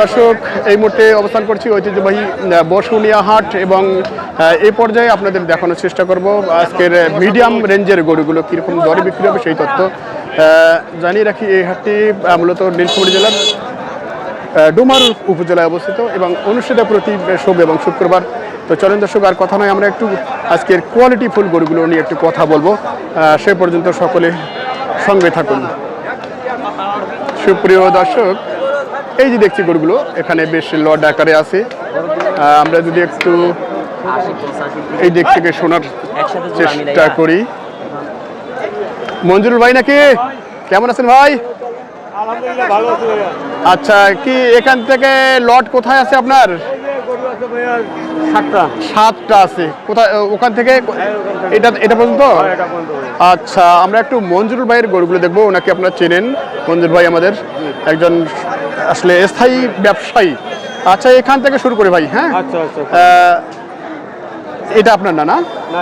দর্শক, এই মুহূর্তে অবস্থান করছি ঐতিহ্যবাহী বসুনিয়া হাট এবং এই পর্যায়ে আপনাদের দেখানোর চেষ্টা করব আজকের মিডিয়াম রেঞ্জের গরুগুলো কীরকম দরে বিক্রি হবে সেই তথ্য। জানিয়ে রাখি, এই হাটটি মূলত নীলফামারী জেলার ডুমার উপজেলায় অবস্থিত এবং অনুষ্ঠিত প্রতি সোম এবং শুক্রবার। তো চলেন দর্শক, আর কথা নয়, আমরা একটু আজকের কোয়ালিটি ফুল গরুগুলো নিয়ে একটু কথা বলব। সে পর্যন্ত সকলে সঙ্গে থাকুন। সুপ্রিয় দর্শক এই যে দেখছি গরুগুলো এখানে বেশ লড আকারে আছে। আমরা যদি একটু এই দিক থেকে শোনার চেষ্টা করি। মঞ্জুরুল ভাই নাকি? কেমন আছেন ভাই? আলহামদুলিল্লাহ ভালো আছি ভাইয়া। আচ্ছা কি এখান থেকে লট কোথায় আছে আপনার? সাতটা। সাতটা আছে। কোথায় ওখান থেকে? এটা এটা পর্যন্ত? এটা আচ্ছা আমরা একটু মঞ্জুরুল ভাইয়ের গরুগুলো দেখব ওনাকে আপনারা চেনেন। মঞ্জুর ভাই আমাদের একজন আসলে স্থায়ী ব্যবসায়ী। আচ্ছা এখান থেকে শুরু করি ভাই হ্যাঁ? আচ্ছা আচ্ছা। এটা আপনার না না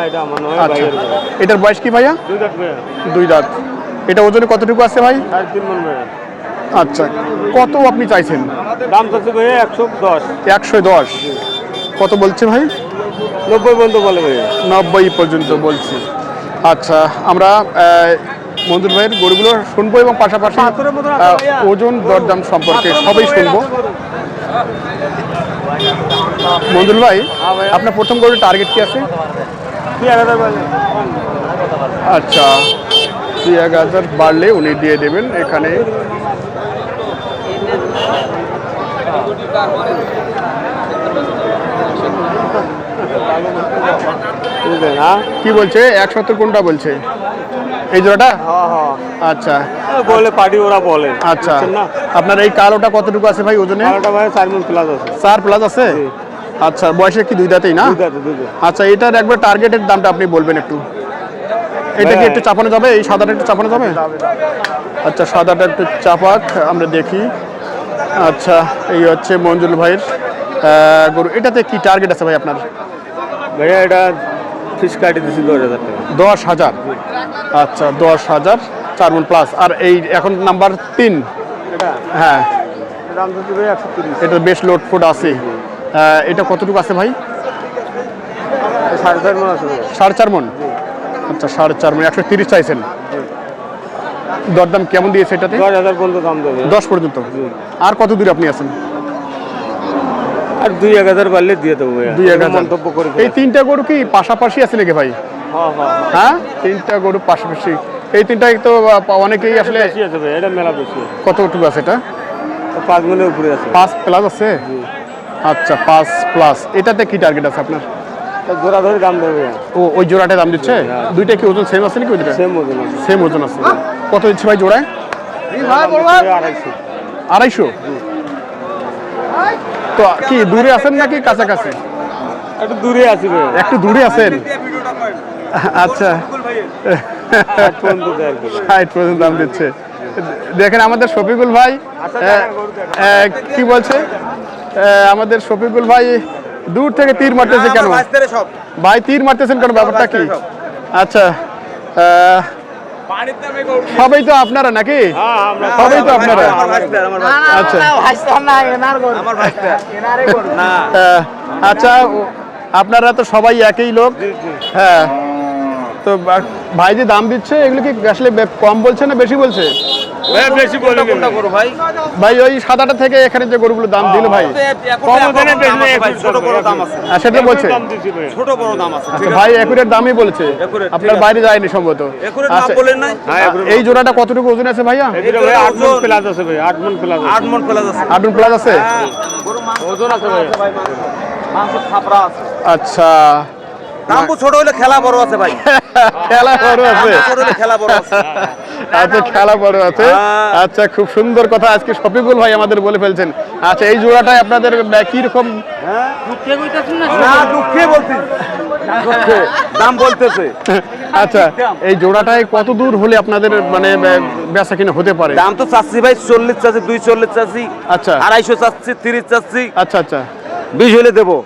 এটা আমার নয় আচ্ছা। এটার বয়স কি ভাইয়া? দুই দাঁত এটা ওজনে কতটুকু আছে ভাই? আচ্ছা। কত আপনি চাইছেন? দাম চাচ্ছে একশো দশ। একশো দশ। কত বলছে ভাই? নব্বই পর্যন্ত বলে ভাইয়া নব্বই পর্যন্ত বলছি। আচ্ছা আমরা মঞ্জুর ভাইয়ের গরুগুলো শুনব এবং পাশাপাশি ওজন দরদাম সম্পর্কে সবই শুনব। মঞ্জুর ভাই হ্যাঁ আপনার প্রথম গরুর টার্গেট কি আছে? আচ্ছা দুই এক হাজার বাড়লে উনি দিয়ে দেবেন এখানে। বুঝলেন হ্যাঁ? কি বলছে? এক সত্তর কোনটা বলছে? এই জোড়াটা? হ্যাঁ হ্যাঁ। আচ্ছা। বলে পার্টি ওরা বলে। আচ্ছা। আপনার এই কালোটা কতটুকু আছে ভাই ওজনে? বারোটা ভাইয়া চার প্লাস আছে। চার প্লাস আছে? আচ্ছা বয়সে কি দুই দাঁতেই না? আচ্ছা এটার একবার টার্গেটের দামটা আপনি বলবেন একটু। এটা কি হ্যাঁ। একটু চাপানো যাবে? এই সাদাটা একটু চাপানো যাবে? আচ্ছা সাদাটা একটু চাপাক আমরা দেখি। আচ্ছা এই হচ্ছে মঞ্জুল ভাইয়ের গরু। এটাতে কি টার্গেট আছে ভাই আপনার? ভাইয়া এটা ফিস কাটি দিছি দশ হাজার টাকা। দশ হাজার? আচ্ছা দশ হাজার চার মন প্লাস আর এই এখন নাম্বার তিন। এটা? হ্যাঁ। এটা বেশ লোড ফুড আছে। এটা কতটুকু আছে ভাই? সাড়ে চার মন সাড়ে চার মন? আচ্ছা সাড়ে চার মন। একশো তিরিশ চাইছেন? দরদাম কেমন দিয়েছে এটাতে? দশ হাজার পর্যন্ত দাম দেবে। দশ পর্যন্ত? আর কত দূরে আপনি আছেন? আর দুই এক হাজার বাড়লে দিয়ে দেবো দুই এক হাজার। মন্তব্য করে এই তিনটা গরু কি পাশাপাশি আছে নাকি ভাই? হ্যাঁ হ্যাঁ হ্যাঁ। হ্যাঁ? তিনটা গরু পাশাপাশি। এই তিনটাই তো অনেকেই আসলে এটা মেলা বেশি কতটুকু আছে এটা? পাঁচ মনের উপরে আছে। পাঁচ প্লাস আছে? আচ্ছা পাঁচ প্লাস। এটাতে কি টার্গেট আছে আপনার? জোড়া ধরে দাম দেবে ও ওই জোড়াটা দাম দিচ্ছে? দুইটা কি ওজন সেম আছে নাকি ওই দুটা সেম ওজন আছে। সেম ওজন আছে। কত দিচ্ছে ভাই জোড়ায়? আড়াইশো। আড়াইশো? তো কি দূরে আছেন নাকি কাছাকাছি? একটু দূরে আছি একটু দূরে আছেন? আচ্ছা। ষাট পর্যন্ত দাম দিচ্ছে। দেখেন আমাদের শফিকুল ভাই আহ, কি বলছে? আমাদের শফিকুল ভাই দূর থেকে তীর মারতেছে কেন? ভাই তীর মারতেছেন কেন? ব্যাপারটা কি? আচ্ছা আহ, সবাই তো আপনারা নাকি? হ্যাঁ সবাই তো আপনারা। আচ্ছা। আচ্ছা আপনারা তো সবাই একই লোক। হ্যাঁ তো ভাই যে দাম দিচ্ছে এগুলো কি আসলে কম বলছে না বেশি বলছে? বেশি বলি ভাই? ওই সাদাটা থেকে এখানে যে গরুগুলো দাম দিল ভাই। কম ওজনে বেশি ছোট বড় দাম আছে। সেটা বলছে। ভাই। ছোট বড় দাম আছে আচ্ছা ভাই একুরের দামই বলেছে। আপনার বাইরে যায়নি সম্ভবত। একুরের দাম আচ্ছা, বলেন নাই। হ্যাঁ এই জোড়াটা কতটুকু ওজন আছে ভাইয়া? এগুলো ভাই আট প্লাস আছে ভাই আট প্লাস আট প্লাস আছে। আটুন প্লাস আছে? ওজন আছে ভাই। মাংস থাপড়া আছে। আচ্ছা। দাম ছোট হলে খেলা বড় আছে ভাই। খেলা বড় আছে। খেলা বড় আছে। আচ্ছা খেলা বড় আছে। হ্যাঁ। আচ্ছা খুব সুন্দর কথা। আজকে শফিকুল ভাই আমাদের বলে ফেলছেন। আচ্ছা এই জোড়াটায় আপনাদের কি রকম না দুঃখে বলছি। দাম বলতেছে। আচ্ছা এই জোড়াটায় কত দূর হলে আপনাদের মানে বেচা কিনা হতে পারে? দাম তো চাচ্ছি ভাই চল্লিশ চাচ্ছি দুই চল্লিশ চাচ্ছি আচ্ছা। আড়াইশো চাচ্ছি তিরিশ চাচ্ছি। আচ্ছা আচ্ছা। বিশ হলে দেবো।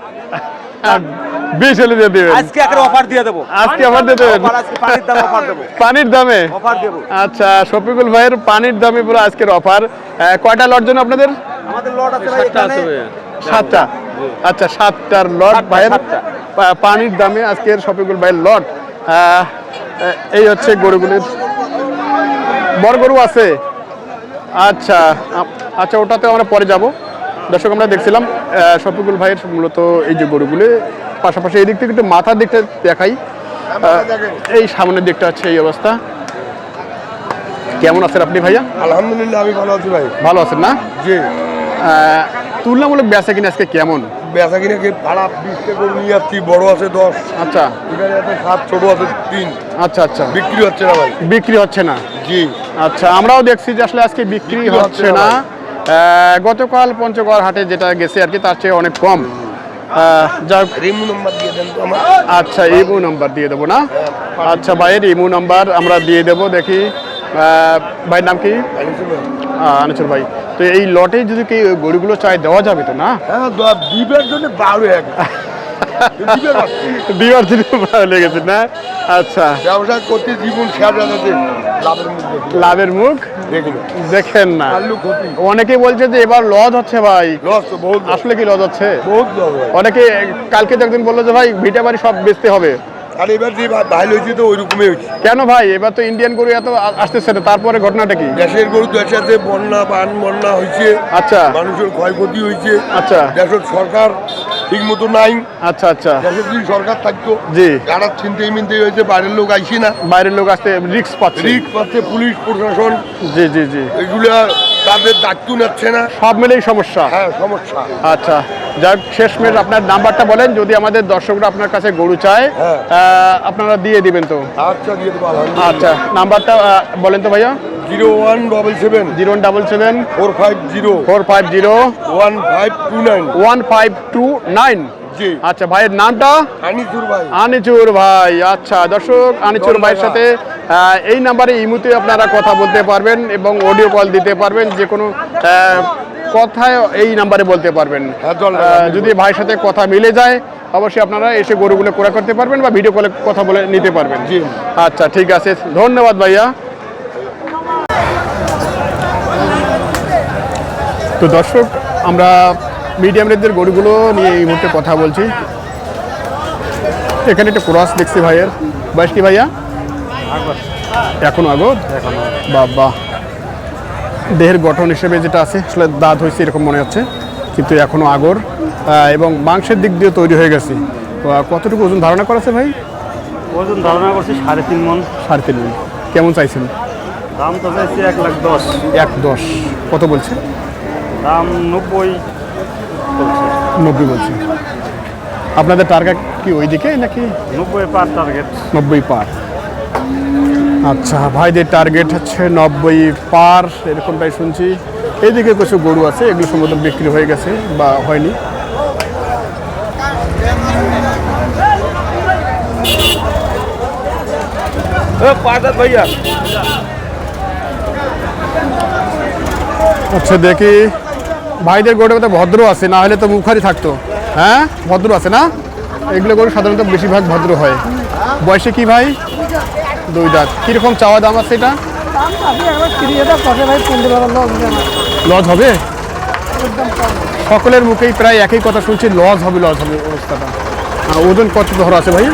আর বিশ হলে দিয়ে দেবেন। আজকে একটা অফার দিয়ে দেবো। আজকে আবার দিয়ে দেবেন। পানির দাম অফার দেবো। পানির দামে? অফার দেবো। আচ্ছা শফিকুল ভাইয়ের পানির দামে পুরো আজকের অফার কয়টা লট জন্য আপনাদের? আমাদের লট আছে ভাই এখানে। সাতটা? আচ্ছা সাতটার লট ভাইয়ের পানির দামে আজকের শফিকুল ভাইয়ের লট এই হচ্ছে গরুগুলির বড় গরু আছে। আচ্ছা আচ্ছা ওটাতে আমরা পরে যাব। দর্শক আমরা দেখছিলাম আহ, শফিকুল ভাইয়ের মূলত এই যে গরুগুলি পাশাপাশি এই দিক থেকে একটু মাথার দিকটা দেখাই। এই সামনের দিকটা হচ্ছে এই অবস্থা। কেমন আছেন আপনি ভাইয়া? আলহামদুলিল্লাহ আমি ভালো আছি ভাই। ভালো আছেন না? জি। তুলনামূলক বেচা কিনা আজকে কেমন? বেচা কিনে কি ভাড়া বিশটা করে নিয়ে যাচ্ছি বড় আছে দশ। আচ্ছা। এখানে আছে সাত ছোট আছে তিন। আচ্ছা আচ্ছা। বিক্রি হচ্ছে না ভাই। বিক্রি হচ্ছে না? জি। আচ্ছা আমরাও দেখছি যে আসলে আজকে বিক্রি হচ্ছে না গতকাল পঞ্চগড় হাটে যেটা গেছে আর কি তার চেয়ে অনেক কম। আচ্ছা ইমু নাম্বার দিয়ে দেবো না? আচ্ছা ভাইয়ের ইমু নাম্বার আমরা দিয়ে দেবো দেখি। ভাইয়ের নাম কি? আনিসুর ভাই। তো এই লটে যদি কি গরুগুলো চায় দেওয়া যাবে তো না? হ্যাঁ জন্য বারো এক। বিবার দিনে ভালো লেগেছে না? আচ্ছা। ব্যবসা করতে জীবন যাচ্ছে লাভের মুখ দেখেন না। অনেকে বলছে যে এবার লজ হচ্ছে ভাই। তো আসলে কি লজ হচ্ছে? ভাই। অনেকে কালকে তো একদিন বলল যে ভাই ভিটা বাড়ি সব বেচতে হবে। আর এবার যে ভা- ভাইল হয়েছে তো ওই রকমই হয়েছে কেন ভাই? এবার তো ইন্ডিয়ান গরু এত আসতেছে না তারপরে ঘটনাটা কি? দেশের গরু দেশের যে বন্যা বান বন্যা হয়েছে আচ্ছা। মানুষের ক্ষয়ক্ষতি হয়েছে আচ্ছা। দেশের সরকার ঠিক মতো নাই। আচ্ছা আচ্ছা। যদি সরকার থাকতো জি। যারা ছিনতেই মিনতেই হয়েছে বাইরের লোক আইসি না। বাইরের লোক আসতে রিক্স পাচ্ছে। রিক্স পাচ্ছে পুলিশ প্রশাসন। জি জি জি। এগুলা তাদের দায়িত্ব নিচ্ছে না। সব মিলেই সমস্যা। হ্যাঁ সমস্যা। আচ্ছা যাক শেষমেশ আপনার নাম্বারটা বলেন যদি আমাদের দর্শকরা আপনার কাছে গরু চায় হ্যাঁ। আপনারা দিয়ে দিবেন তো। আচ্ছা দিয়ে দেবো আচ্ছা নাম্বারটা বলেন তো ভাইয়া। Zero one double seven zero double seven four five zero four five zero one five two nine one five two nine জি। আচ্ছা ভাইয়ের নামটা? ভাই। আনিচুর ভাই। আচ্ছা দর্শক আনিচুর ভাইয়ের সাথে এই নাম্বারে ইমুতে আপনারা কথা বলতে পারবেন এবং অডিও কল দিতে পারবেন যে কোনো কথায় এই নাম্বারে বলতে পারবেন। হ্যাঁ, যদি ভাইয়ের সাথে কথা মিলে যায় অবশ্যই আপনারা এসে গরুগুলো ক্রয় করতে পারবেন বা ভিডিও কলে কথা বলে নিতে পারবেন। জি। আচ্ছা ঠিক আছে। ধন্যবাদ ভাইয়া। তো দর্শক আমরা মিডিয়াম রেঞ্জের গরুগুলো নিয়ে এই মুহূর্তে কথা বলছি। এখানে একটা ক্রস দেখছি ভাইয়ের। বয়স কি ভাইয়া? এখনও আগত? বাবা। দেহের গঠন হিসেবে যেটা আছে আসলে দাঁত হয়েছে এরকম মনে হচ্ছে কিন্তু এখনও আগর। এবং মাংসের দিক দিয়ে তৈরি হয়ে গেছে। কতটুকু ওজন ধারণা করেছে ভাই? ওজন ধারণা করছে সাড়ে তিন মন। সাড়ে তিন মিনিট কেমন চাইছেন? দাম তো চাইছি এক লাখ দশ। এক দশ। কত বলছে? দাম নব্বই নব্বই বলছে। আপনাদের টার্গেট কি ওইদিকে নাকি? নব্বই পার টার্গেট নব্বই পার। আচ্ছা ভাইদের টার্গেট হচ্ছে নব্বই পার এরকমটাই শুনছি। এইদিকে কিছু গরু আছে এগুলো সম্ভবত বিক্রি হয়ে গেছে বা হয়নি। ভাইয়া। আচ্ছা দেখি। ভাইদের গরুটা তো ভদ্র আছে না হলে তো মুখারি থাকতো। হ্যাঁ? ভদ্র আছে না? এগুলো গরু সাধারণত বেশিরভাগ ভদ্র হয়। বয়সে কি ভাই? দুই দাঁত। কীরকম চাওয়া দাম আছে এটা? লজ হবে? সকলের মুখেই প্রায় একই কথা শুনছি লজ হবে লজ হবে অবস্থাটা। ওজন কত ধর আছে ভাই?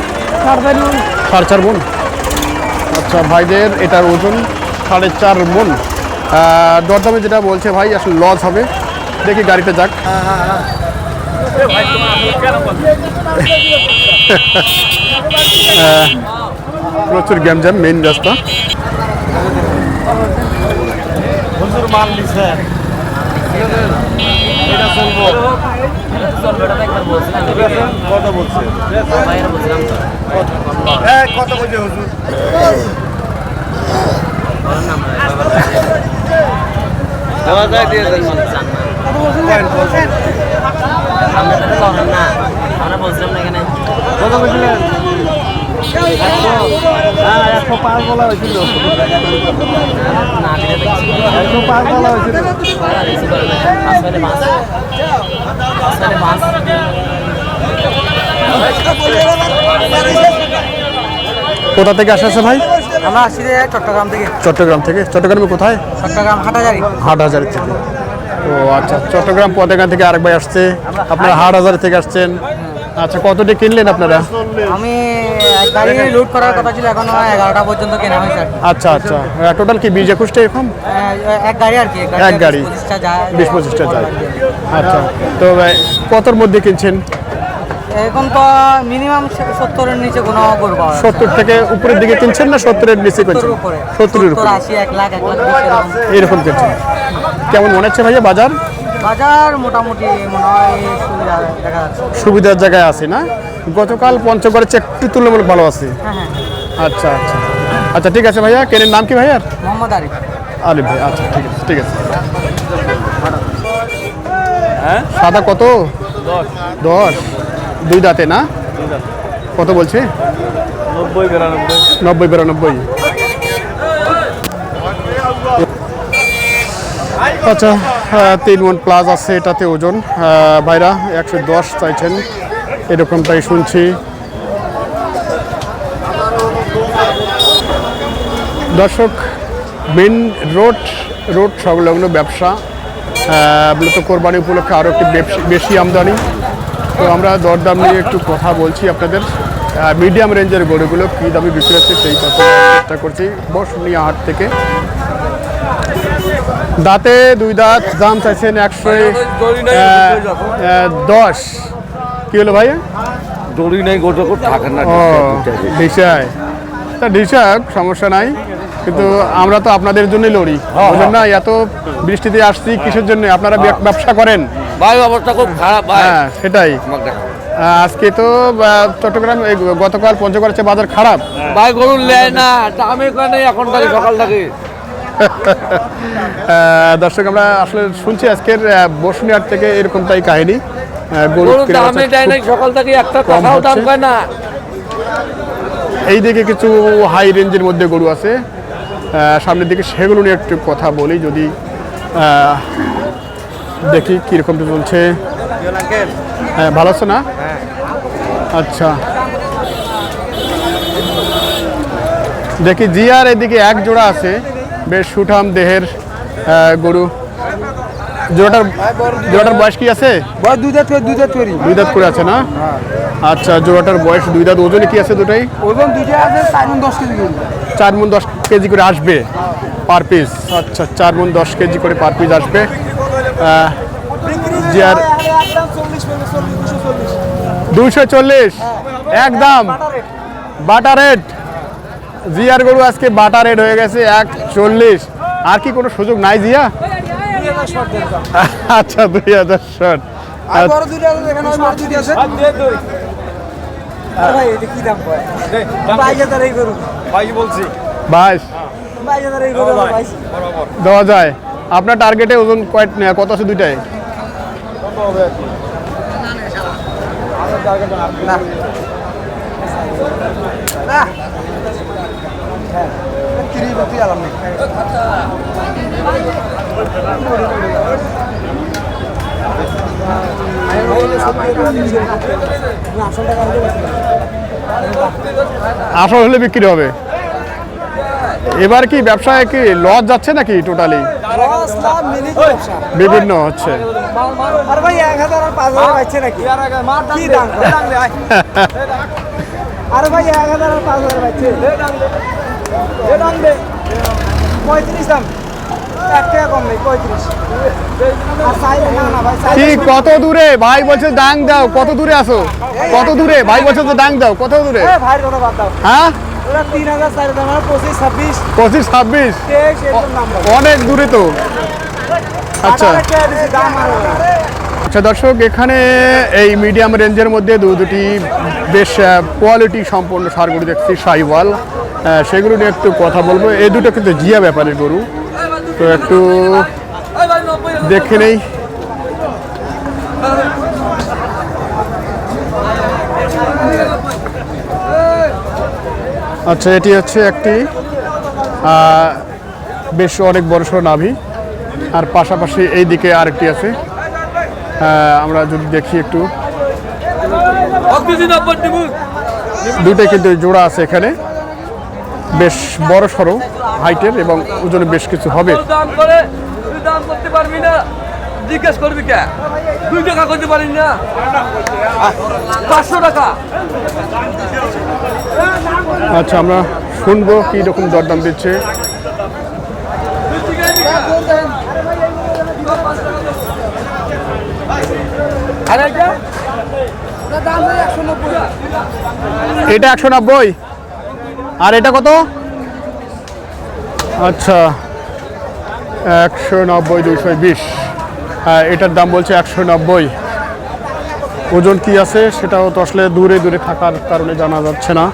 সাড়ে চার মন। আচ্ছা ভাইদের এটার ওজন সাড়ে চার আহ, দরদামে যেটা বলছে ভাই আসলে লজ হবে। দেখি গাড়িটা যাক। প্রচুর গ্যামজাম মেইন রাস্তা। কত বলছে? কত বলছে হুজুর? দেওয়া যায় দিয়ে দেন আমরা তো করেন না আমরা বলছিলাম না এখানে কত বলছিলেন একশো পাঁচ বলা হয়েছিল একশো পাঁচ হয়েছিল কোথা থেকে আসা ভাই? আমরা আসি চট্টগ্রাম থেকে। চট্টগ্রাম থেকে। চট্টগ্রামে কোথায়? চট্টগ্রাম হাটাজারি হাটহাজারি থেকে। ও আচ্ছা চট্টগ্রাম পতেঙ্গা থেকে আরেক ভাই আসছে। আপনারা হাট হাজার থেকে আসছেন। আচ্ছা কতটি কিনলেন আপনারা? আমি গাড়ি লুট করার কথা ছিল এখন এগারোটা পর্যন্ত কেনা হয়েছে আচ্ছা আচ্ছা। টোটাল কি বিশ একুশটা এরকম? এক গাড়ি আর কি এক গাড়ি বিশ পঁচিশটা যায়। আচ্ছা তো কতর মধ্যে কিনছেন? এখন তো মিনিমাম সত্তরের নিচে কোনো গরু পাওয়া সত্তর থেকে উপরের দিকে কিনছেন না সত্তরের নিচে কিনছেন? সত্তরের উপরে। আশি এক লাখ এক লাখ এরকম। এরকম কিনছেন। কেমন মনে হচ্ছে ভাইয়া বাজার? বাজার মোটামুটি মনে হয় সুবিধা দেখা যাচ্ছে। সুবিধার জায়গায় আছে না? গতকাল পঞ্চগড়ের চেয়ে একটু তুলনামূলক ভালো আছে। হ্যাঁ হ্যাঁ। আচ্ছা আচ্ছা। আচ্ছা ঠিক আছে ভাইয়া। কেনের নাম কি ভাইয়ার? মোহাম্মদ আরিফ। আলিফ ভাই আচ্ছা ঠিক আছে ঠিক আছে। হ্যাঁ? সাদা কত? দশ। দশ। দুই দাঁতে না? কত বলছে? নব্বই বিরানব্বই। নব্বই বিরানব্বই। আচ্ছা তিন মন প্লাস আছে এটাতে ওজন। ভাইরা একশো দশ চাইছেন। এরকমটাই শুনছি। দর্শক মেন রোড রোড সংলগ্ন ব্যবসা। মূলত কোরবানি উপলক্ষে আরও একটি বেশ- বেশি আমদানি। তো আমরা দরদাম নিয়ে একটু কথা বলছি আপনাদের। মিডিয়াম রেঞ্জের গরুগুলো কী দামে বিক্রি হচ্ছে সেই দেওয়ার চেষ্টা করছি বসুনিয়া হাট থেকে। দাঁতে দুই দাঁত দাম চাইছেন একশো দশ। কি হলো ভাই? দড়ি নেই গোটা করে থাকেন না ডিসাই তা ডিসাক সমস্যা নাই। কিন্তু আমরা তো আপনাদের জন্যই লড়ি বুঝলেন না? এত বৃষ্টিতে আসছি কিসের জন্য? আপনারা ব্যবসা করেন। ভাই অবস্থা খুব খারাপ হ্যাঁ সেটাই। আজকে তো চট্টগ্রাম গতকাল পঞ্চগড়ের চেয়ে বাজার খারাপ। ভাই গরু নেয় না দামে কেন এখন থেকে সকাল থেকে। দর্শক আমরা আসলে শুনছি আজকের বসুনিহাট থেকে কাহিনী। দেয় নাই খুব সকাল থেকে একটা কথাও দাম না। এই দিকে কিছু হাই রেঞ্জের মধ্যে গরু আছে। সামনের দিকে সেগুলো নিয়ে একটু কথা বলি যদি দেখি কীরকমটা চলছে। হ্যাঁ ভালো আছে না? আচ্ছা। দেখি জিয়ার এদিকে এক জোড়া আছে বেশ সুঠাম দেহের গরু। জোড়াটার জোড়াটার বয়স কি আছে? বয় দুই দাঁত করে দুই দাঁত করি। দুই দাঁত করে আছে না? আচ্ছা জোড়াটার বয়স দুই দাঁত ওজনে কি আছে দুটাই? ওজন দুইটা আছে চার দশ কেজি। চার মন দশ কেজি করে আসবে পার পিস। আচ্ছা চার মন দশ কেজি করে পার পিস আসবে। আহ, জি আর চল্লিশ। একদম। বাটা রেট। জিয়ার গরু আজকে বাটা রেট হয়ে গেছে এক চল্লিশ আর কি কোনো সুযোগ নাই জিয়া? আচ্ছা দুই হাজার ষাট। ভাই এটা কি দাম কয়? বাইশ হাজার এই গরু। বাইশ বাইশ। হাজার এই গরু বাইশ। দেওয়া যায়। আপনার টার্গেটে ওজন কয় কত আছে দুইটায়? না। হ্যাঁ। তিরিশ বাতি আলাম নেই। আসল হলে বিক্রি হবে। এবার কি ব্যবসায় কি লস যাচ্ছে নাকি টোটালি বিভিন্ন হচ্ছে। আর ভাই এক হাজার পাঁচ হাজার পাচ্ছে নাকি? কি দাম আরে ভাই এক হাজার পাঁচ হাজার পাচ্ছে পঁয়ত্রিশ দাম। কি কত দূরে? ভাই বলছে ডাং দাও কত দূরে আসো? কত দূরে? ভাই বলছে তো ডাং দাও কত দূরে? হ্যাঁ? মানে পঁচিশ ছাব্বিশ। অনেক দূরে তো। আচ্ছা। আচ্ছা দর্শক এখানে এই মিডিয়াম রেঞ্জের মধ্যে দু দুটি বেশ কোয়ালিটি সম্পন্ন সারগুলো দেখছি সাইওয়াল। সেগুলো নিয়ে একটু কথা বলব। এই দুটো কিন্তু জিয়া ব্যাপারের গরু। তো একটু দেখে নেই। আচ্ছা এটি হচ্ছে একটি আহ, বেশ অনেক বড় সড়ো নাভি। আর পাশাপাশি এই দিকে আরেকটি আছে। আমরা যদি দেখি একটু। দুটোই কিন্তু জোড়া আছে এখানে। বেশ বড় সড়ো হাইটের এবং ওজনে বেশ কিছু হবে। দাম করে তুই দাম করতে পারবি না জিজ্ঞেস করবি কে? দুই টাকা করতে পারিস না। পাঁচশো টাকা। আচ্ছা আমরা শুনব কি রকম দরদাম দিচ্ছে। আরে এটা? এটা একশো নব্বই? আর এটা কত? আচ্ছা একশো নব্বই দুশো বিশ। হ্যাঁ এটার দাম বলছে একশো নব্বই। ওজন কি আছে সেটাও তো আসলে দূরে দূরে থাকার কারণে জানা যাচ্ছে না।